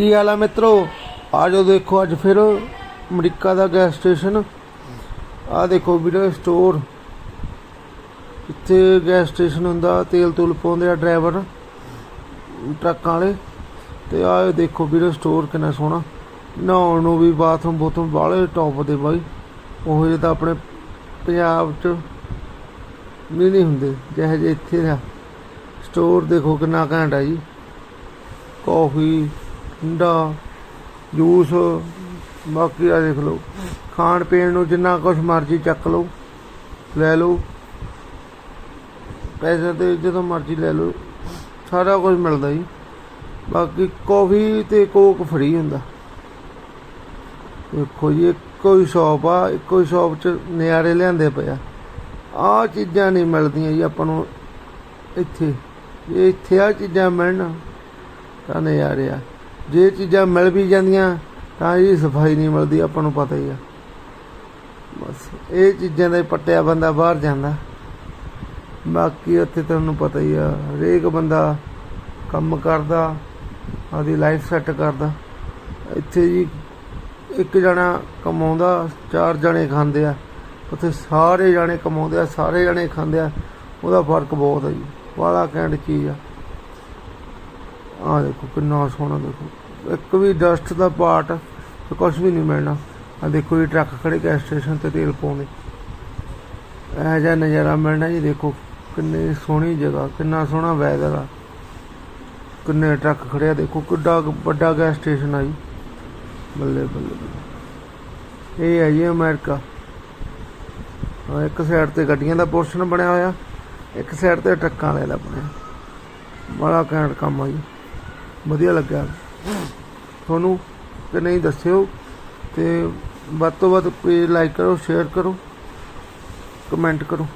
ਕੀ ਹਾਲ ਆ ਮਿੱਤਰੋ? ਆਜੋ ਦੇਖੋ ਅੱਜ ਫਿਰ ਅਮਰੀਕਾ ਦਾ ਗੈਸ ਸਟੇਸ਼ਨ ਆ ਦੇਖੋ ਵੀਡੀਓ ਸਟੋਰ ਇੱਥੇ ਗੈਸ ਸਟੇਸ਼ਨ ਹੁੰਦਾ? ਤੇਲ ਤੂਲ ਪਾਉਂਦੇ ਆ ਡਰਾਈਵਰ ਟਰੱਕਾਂ ਵਾਲੇ। ਤੇ ਆ ਦੇਖੋ ਵੀਡੀਓ ਸਟੋਰ ਕਿੰਨਾ ਸੋਹਣਾ। ਨਹਾਉਣ ਨੂੰ ਵੀ ਬਾਥਰੂਮ ਬੋਥਰੂਮ ਵਾਲੇ ਟੌਪ ਦੇ ਬਾਈ। ਉਹ ਜਿਹੇ ਤਾਂ ਆਪਣੇ ਪੰਜਾਬ 'ਚ ਵੀ ਨਹੀਂ ਹੁੰਦੇ, ਜਿਹੇ ਜਿਹੇ ਇੱਥੇ ਦਾ ਸਟੋਰ ਦੇਖੋ ਕਿੰਨਾ ਘੈਂਟ ਆ ਜੀ। ਕਾਫੀ ਠੰਡਾ ਜੂਸ, ਬਾਕੀ ਆ ਦੇਖ ਲਓ। ਖਾਣ ਪੀਣ ਨੂੰ ਜਿੰਨਾ ਕੁਝ ਮਰਜ਼ੀ ਚੱਕ ਲਓ, ਲੈ ਲਓ। ਪੈਸੇ ਤੇ ਜਦੋਂ ਮਰਜ਼ੀ ਲੈ ਲਓ, ਸਾਰਾ ਕੁਝ ਮਿਲਦਾ ਜੀ। ਬਾਕੀ ਕਾਫੀ ਤੇ ਕੋਕ ਫਰੀ ਹੁੰਦਾ। ਦੇਖੋ ਜੀ, ਇੱਕੋ ਹੀ ਸ਼ਾਪ ਆ, ਇੱਕੋ ਹੀ ਸ਼ਾਪ 'ਚ ਨਿਆਰੇ ਲਿਆਂਦੇ ਪਿਆ ਆ। ਚੀਜ਼ਾਂ ਨਹੀਂ ਮਿਲਦੀਆਂ ਜੀ ਆਪਾਂ ਨੂੰ ਇੱਥੇ। ਜੇ ਇੱਥੇ ਆ ਚੀਜ਼ਾਂ ਮਿਲਣ ਤਾਂ ਨਜ਼ਾਰੇ ਆ। ਜੇ ਚੀਜ਼ਾਂ ਮਿਲ ਵੀ ਜਾਂਦੀਆਂ, ਤਾਂ ਇਹ ਸਫ਼ਾਈ ਨਹੀਂ ਮਿਲਦੀ, ਆਪਾਂ ਨੂੰ ਪਤਾ ਹੀ ਆ। ਬਸ, ਇਹ ਚੀਜ਼ਾਂ ਦਾ ਪੱਟਿਆ ਬੰਦਾ ਬਾਹਰ ਜਾਂਦਾ। ਬਾਕੀ ਉੱਥੇ ਤੁਹਾਨੂੰ ਪਤਾ ਹੀ ਆ, ਹਰੇਕ ਬੰਦਾ ਕੰਮ ਕਰਦਾ, ਆਪਦੀ ਲਾਈਫ ਸੈੱਟ ਕਰਦਾ। ਇੱਥੇ ਜੀ ਇੱਕ ਜਣਾ ਕਮਾਉਂਦਾ, ਚਾਰ ਜਣੇ ਖਾਂਦੇ ਆ। ਉੱਥੇ ਸਾਰੇ ਜਣੇ ਕਮਾਉਂਦੇ ਆ, ਸਾਰੇ ਜਣੇ ਖਾਂਦੇ ਆ। ਉਹਦਾ ਫ਼ਰਕ ਬਹੁਤ ਹੈ ਜੀ। ਵਾਲਾ ਕੈਂਡ ਚੀਜ਼ ਆ। ਆ ਦੇਖੋ, ਕਿੰਨਾ ਸੋਹਣਾ ਦੇਖੋ। ਇੱਕ ਵੀ ਡਸਟ ਦਾ ਪਾਰਟ ਕੁਝ ਵੀ ਨਹੀਂ ਮਿਲਣਾ। ਆ ਦੇਖੋ ਇਹ ਟਰੱਕ ਖੜੇ ਗੈਸ ਸਟੇਸ਼ਨ ਤੇ ਤੇਲ ਪਾਉਣੇ। ਇਹ ਜਿਹਾ ਨਜ਼ਾਰਾ ਮਿਲਣਾ ਜੀ, ਦੇਖੋ ਕਿੰਨੀ ਸੋਹਣੀ ਜਗ੍ਹਾ, ਕਿੰਨਾ ਸੋਹਣਾ ਵੈਦਰ ਆ। ਕਿੰਨੇ ਟਰੱਕ ਖੜਿਆ ਦੇਖੋ ਕਿੱਡਾ ਵੱਡਾ ਗੈਸ ਸਟੇਸ਼ਨ ਆ ਜੀ। ਬੱਲੇ ਬੱਲੇ ਬੱਲੇ। ਇਹ ਹੈ ਜੀ ਅਮਰੀਕਾ। ਆਹ ਇੱਕ ਸਾਈਡ ਤੇ ਗੱਡੀਆਂ ਦਾ ਪੋਰਸ਼ਨ ਬਣਿਆ ਹੋਇਆ, ਇੱਕ ਸਾਈਡ ਤੇ ਟਰੱਕਾਂ ਵਾਲੇ ਦਾ ਬਣਿਆ। ਬੜਾ ਘੈਂਟ ਕੰਮ ਆ ਜੀ। ਵਧੀਆ ਲੱਗਿਆ। ਤੁਹਾਨੂੰ ਕਿ ਨਹੀਂ ਦੱਸਿਓ ਤੇ ਵੱਧ ਤੋਂ ਵੱਧ ਪੇਜ ਲਾਈਕ ਕਰੋ ਸ਼ੇਅਰ ਕਰੋ ਕਮੈਂਟ ਕਰੋ।